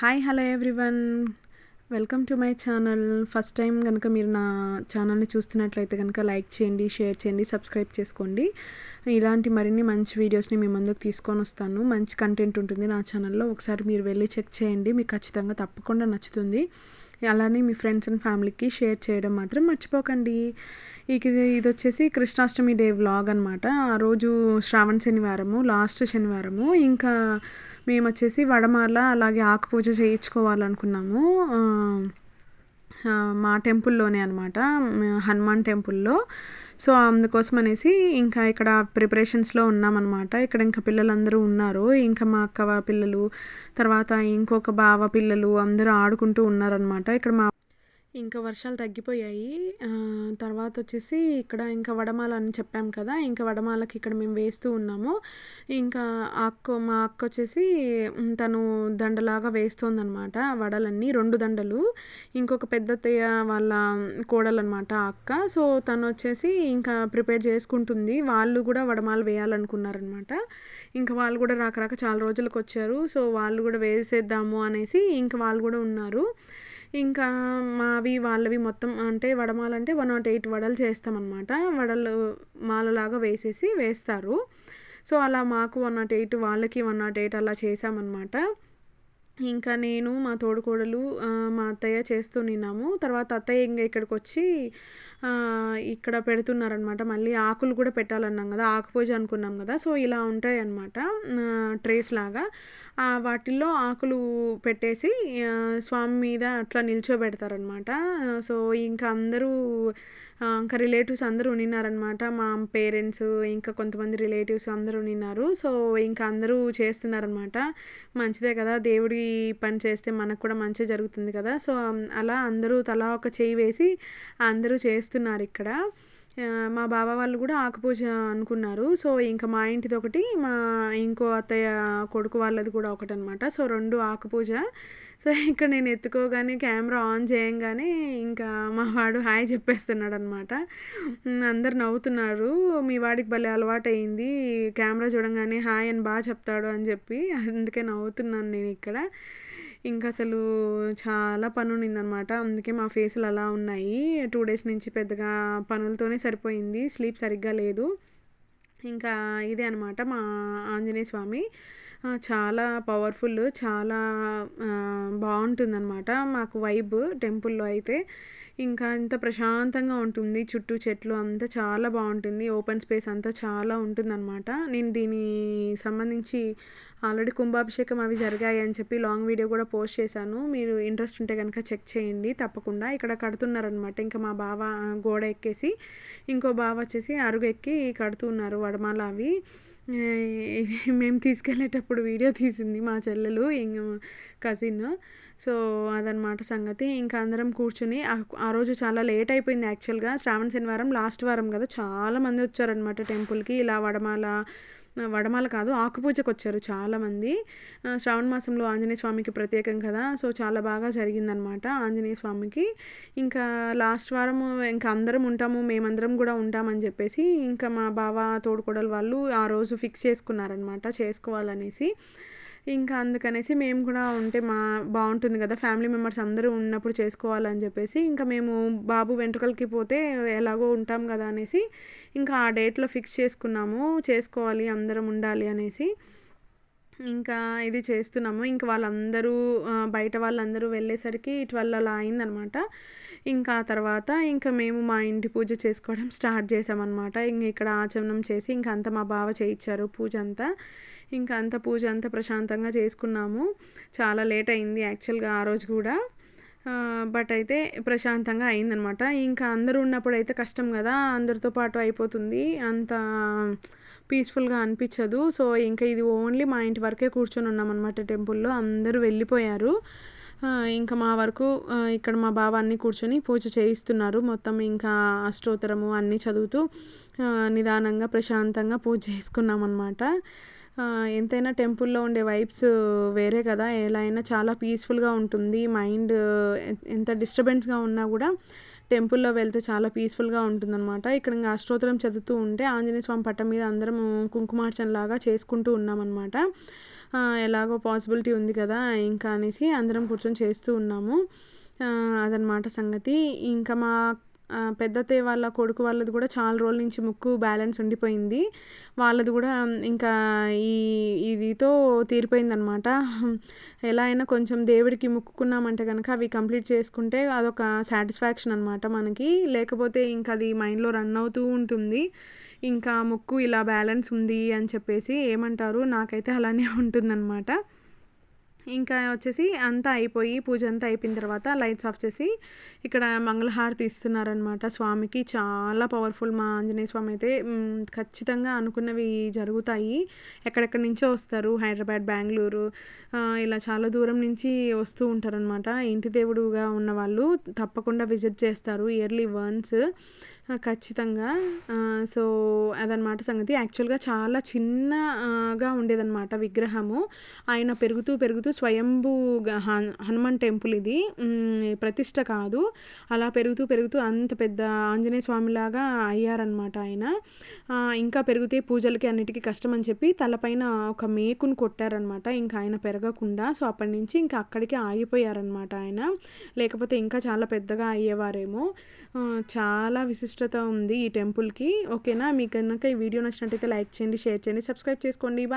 Hi hello everyone welcome to my channel first time కనుక మీరు నా ఛానల్ని చూస్తున్నట్లయితే కనుక లైక్ చేయండి షేర్ చేయండి సబ్స్క్రైబ్ చేసుకోండి. ఇలాంటి మరిన్ని మంచి వీడియోస్ని మీ ముందుకు తీసుకొని వస్తాను. మంచి కంటెంట్ ఉంటుంది నా ఛానల్లో ఒకసారి మీరు వెళ్ళి చెక్ చేయండి. మీకు ఖచ్చితంగా తప్పకుండా నచ్చుతుంది. అలానే మీ ఫ్రెండ్స్ అండ్ ఫ్యామిలీకి షేర్ చేయడం మాత్రం మర్చిపోకండి. ఇక ఇది ఇది వచ్చేసి కృష్ణాష్టమి డే వ్లాగ్ అనమాట ఆ రోజు శ్రావణ శనివారము లాస్ట్ శనివారము. ఇంకా మేము వచ్చేసి వడమాల అలాగే ఆకు పూజ చేయించుకోవాలనుకున్నాము మా టెంపుల్లోనే అనమాట హనుమాన్ టెంపుల్లో సో అందుకోసం అనేసి ఇంకా ఇక్కడ ప్రిపరేషన్స్లో ఉన్నామన్నమాట. ఇక్కడ ఇంకా పిల్లలందరూ ఉన్నారు. ఇంకా మా అక్క వా- పిల్లలు తర్వాత ఇంకొక బావ పిల్లలు అందరూ ఆడుకుంటూ ఉన్నారనమాట ఇక్కడ మా ఇంకా వర్షాలు తగ్గిపోయాయి. తర్వాత వచ్చేసి ఇక్కడ ఇంకా వడమాల అని చెప్పాం కదా ఇంకా వడమాలకి ఇక్కడ మేము వేస్తూ ఉన్నాము. ఇంకా అక్క మా అక్క వచ్చేసి తను దండలాగా వేస్తోందనమాట వడలన్నీ రెండు దండలు. ఇంకొక పెద్ద వాళ్ళ కోడలు అనమాట ఆ అక్క. సో తను వచ్చేసి ఇంకా ప్రిపేర్ చేసుకుంటుంది. వాళ్ళు కూడా వడమాలు వేయాలనుకున్నారనమాట ఇంకా వాళ్ళు కూడా రాక రాక చాలా రోజులకు వచ్చారు. సో వాళ్ళు కూడా వేసేద్దాము అనేసి ఇంకా వాళ్ళు కూడా ఉన్నారు. ఇంకా మావి వాళ్ళవి మొత్తం అంటే వడమాల అంటే వన్ నాట్ ఎయిట్ వడలు చేస్తామన్నమాట. వడలు మాలలాగా వేసేసి వేస్తారు. సో అలా మాకు వన్ నాట్ ఎయిట్ వాళ్ళకి వన్ నాట్ ఎయిట్ అలా చేసామన్నమాట ఇంకా నేను మా తోడుకోడలు మా అత్తయ్య చేస్తూ నిన్నాము. తర్వాత అత్తయ్య ఇంకా ఇక్కడికి వచ్చి ఇక్కడ పెడుతున్నారనమాట. మళ్ళీ ఆకులు కూడా పెట్టాలన్నాం కదా ఆకుపూజ అనుకున్నాం కదా. సో ఇలా ఉంటాయి అనమాట ట్రేస్ లాగా. వాటిల్లో ఆకులు పెట్టేసి స్వామి మీద అట్లా నిల్చోబెడతారనమాట సో ఇంకా అందరూ ఇంకా రిలేటివ్స్ అందరూ ఉన్నారనమాట మా పేరెంట్స్ ఇంకా కొంతమంది రిలేటివ్స్ అందరూ ఉన్నారు సో ఇంకా అందరూ చేస్తున్నారనమాట మంచిదే కదా దేవుడి పని చేస్తే మనకు కూడా మంచి జరుగుతుంది కదా. సో అలా అందరూ తలా ఒక చేయి వేసి అందరూ చేస్తున్నారు ఇక్కడ. మా బావ వాళ్ళు కూడా ఆకుపూజ అనుకున్నారు. సో ఇంకా మా ఇంటిది ఒకటి మా ఇంకో అత్తయ్య కొడుకు వాళ్ళది కూడా ఒకటి అనమాట సో రెండు ఆకుపూజ. సో ఇక్కడ నేను ఎత్తుకోగానే కెమెరా ఆన్ చేయంగానే ఇంకా మా వాడు హాయ్ చెప్పేస్తున్నాడు అనమాట అందరు నవ్వుతున్నారు. మీ వాడికి భలే అలవాటు అయింది కెమెరా చూడంగానే హాయ్ అని బాగా చెప్తాడు అని చెప్పి అందుకే నవ్వుతున్నాను నేను ఇక్కడ. ఇంకా అసలు చాలా పని ఉండిందనమాట అందుకే మా ఫేసులు అలా ఉన్నాయి. టూ డేస్ నుంచి పెద్దగా పనులతోనే సరిపోయింది. స్లీప్ సరిగ్గా లేదు. ఇంకా ఇదే అనమాట మా ఆంజనేయ స్వామి. చాలా పవర్ఫుల్ చాలా బాగుంటుందన్నమాట మాకు వైబ్ టెంపుల్లో అయితే. ఇంకా ఇంత ప్రశాంతంగా ఉంటుంది. చుట్టూ చెట్లు అంతా చాలా బాగుంటుంది ఓపెన్ స్పేస్ అంతా చాలా ఉంటుందన్నమాట నేను దీని సంబంధించి ఆల్రెడీ కుంభాభిషేకం అవి జరిగాయి అని చెప్పి లాంగ్ వీడియో కూడా పోస్ట్ చేశాను. మీరు ఇంట్రెస్ట్ ఉంటే కనుక చెక్ చేయండి. తప్పకుండా ఇక్కడ కడుతున్నారనమాట ఇంకా మా బావ గోడ ఎక్కేసి ఇంకో బావ వచ్చేసి అరుగు ఎక్కి కడుతున్నారు వడమాల అవి. మేము తీసుకెళ్ళేటప్పుడు వీడియో తీసింది మా చెల్లెలు ఇంక కజిన్ సో అదనమాట సంగతి. ఇంకా అందరం కూర్చుని ఆ- ఆ రోజు చాలా లేట్ అయిపోయింది యాక్చువల్గా శ్రావణ శనివారం లాస్ట్ వారం కదా. చాలా మంది వచ్చారనమాట టెంపుల్కి ఇలా వడమాల వడమాల కాదు ఆకుపూజకు వచ్చారు చాలామంది శ్రావణ మాసంలో ఆంజనేయ స్వామికి ప్రత్యేకం కదా సో చాలా బాగా జరిగిందనమాట ఆంజనేయ స్వామికి. ఇంకా లాస్ట్ వారం ఇంకా అందరం ఉంటాము మేమందరం కూడా ఉంటామని చెప్పేసి ఇంకా మా బావ తోడుకోడలు వాళ్ళు ఆ రోజు ఫిక్స్ చేసుకున్నారనమాట చేసుకోవాలనేసి. ఇంకా అందుకనేసి మేము కూడా ఉంటే మా బాగుంటుంది కదా ఫ్యామిలీ మెంబర్స్ అందరూ ఉన్నప్పుడు చేసుకోవాలని చెప్పేసి ఇంకా మేము బాబు వెంట్రుకలకి పోతే ఎలాగో ఉంటాం కదా అనేసి ఇంకా ఆ డేట్లో ఫిక్స్ చేసుకున్నాము చేసుకోవాలి అందరం ఉండాలి అనేసి ఇంకా ఇది చేస్తున్నాము. ఇంకా వాళ్ళందరూ బయట వాళ్ళందరూ వెళ్ళేసరికి ట్వెల్వ్ అలా అయిందనమాట. ఇంకా ఆ తర్వాత ఇంకా మేము మా ఇంటి పూజ చేసుకోవడం స్టార్ట్ చేసామన్నమాట ఇంక ఇక్కడ ఆచమనం చేసి ఇంకా అంతా మా బావ చేయించారు పూజ అంతా. ఇంకా అంత పూజ అంతా ప్రశాంతంగా చేసుకున్నాము. చాలా లేట్ అయింది యాక్చువల్గా ఆ రోజు కూడా. బట్ అయితే ప్రశాంతంగా అయిందనమాట ఇంకా అందరూ ఉన్నప్పుడు అయితే కష్టం కదా అందరితో పాటు అయిపోతుంది. అంత పీస్ఫుల్గా అనిపించదు. సో ఇంకా ఇది ఓన్లీ మా ఇంటి వరకే కూర్చొని ఉన్నామన్నమాట టెంపుల్లో. అందరూ వెళ్ళిపోయారు. ఇంకా మా వరకు ఇక్కడ మా బావ అన్ని కూర్చొని పూజ చేయిస్తున్నారు. మొత్తం ఇంకా అష్టోత్తరము అన్నీ చదువుతూ నిదానంగా ప్రశాంతంగా పూజ చేసుకున్నామన్నమాట. ఎంతైనా టెంపుల్లో ఉండే వైబ్స్ వేరే కదా. ఎలా అయినా చాలా పీస్ఫుల్గా ఉంటుంది. మైండ్ ఎంత డిస్టర్బెన్స్గా ఉన్నా కూడా టెంపుల్లో వెళ్తే చాలా పీస్ఫుల్గా ఉంటుందన్నమాట. ఇక్కడ ఇంకా అష్టోత్తరం చదువుతూ ఉంటే ఆంజనేయ స్వామి పట్టం మీద అందరం కుంకుమార్చన లాగా చేసుకుంటూ ఉన్నామన్నమాట. ఎలాగో పాసిబిలిటీ ఉంది కదా ఇంకా అనేసి అందరం కూర్చొని చేస్తూ ఉన్నాము. అదనమాట సంగతి. ఇంకా మా పెద్దతే వాళ్ళ కొడుకు వాళ్ళది కూడా చాలా రోజుల నుంచి ముక్కు బ్యాలెన్స్ ఉండిపోయింది. వాళ్ళది కూడా ఇంకా ఈ ఇదితో తీరిపోయింది అనమాట ఎలా అయినా కొంచెం దేవుడికి మొక్కుకున్నామంటే కనుక అవి కంప్లీట్ చేసుకుంటే అదొక సాటిస్ఫాక్షన్ అనమాట మనకి. లేకపోతే ఇంకా అది మైండ్లో రన్ అవుతూ ఉంటుంది. ఇంకా ముక్కు ఇలా బ్యాలెన్స్ ఉంది అని చెప్పేసి ఏమంటారు? నాకైతే అలానే ఉంటుందన్నమాట. ఇంకా వచ్చేసి అంతా అయిపోయి పూజ అంతా అయిపోయిన తర్వాత లైట్స్ ఆఫ్ చేసి ఇక్కడ మంగళహారతి ఇస్తున్నారనమాట స్వామికి చాలా పవర్ఫుల్ మా ఆంజనేయ స్వామి అయితే ఖచ్చితంగా అనుకున్నవి జరుగుతాయి. ఎక్కడెక్కడి నుంచో వస్తారు హైదరాబాద్ బెంగళూరు ఇలా చాలా దూరం నుంచి వస్తూ ఉంటారనమాట ఇంటి దేవుడుగా ఉన్న వాళ్ళు తప్పకుండా విజిట్ చేస్తారు ఇయర్లీ వన్స్ ఖచ్చితంగా. సో అదనమాట సంగతి. యాక్చువల్గా చాలా చిన్నగా ఉండేదన్నమాట విగ్రహము. ఆయన పెరుగుతూ పెరుగుతూ స్వయంభూగా హన్- హనుమాన్ టెంపుల్ ఇది. ప్రతిష్ట కాదు. అలా పెరుగుతూ పెరుగుతూ అంత పెద్ద ఆంజనేయ స్వామిలాగా అయ్యారనమాట ఆయన. ఇంకా పెరిగితే పూజలకి అన్నిటికీ కష్టం అని చెప్పి తలపైన ఒక మేకును కొట్టారనమాట ఇంకా ఆయన పెరగకుండా. సో అప్పటి నుంచి ఇంకా అక్కడికి ఆగిపోయారనమాట ఆయన. లేకపోతే ఇంకా చాలా పెద్దగా అయ్యేవారేమో. చాలా విశిష్టత ఉంది ఈ టెంపుల్కి. ఓకేనా? మీకు కనుక ఈ వీడియో నచ్చినట్టయితే లైక్ చేయండి షేర్ చేయండి సబ్స్క్రైబ్ చేసుకోండి. బాయ్.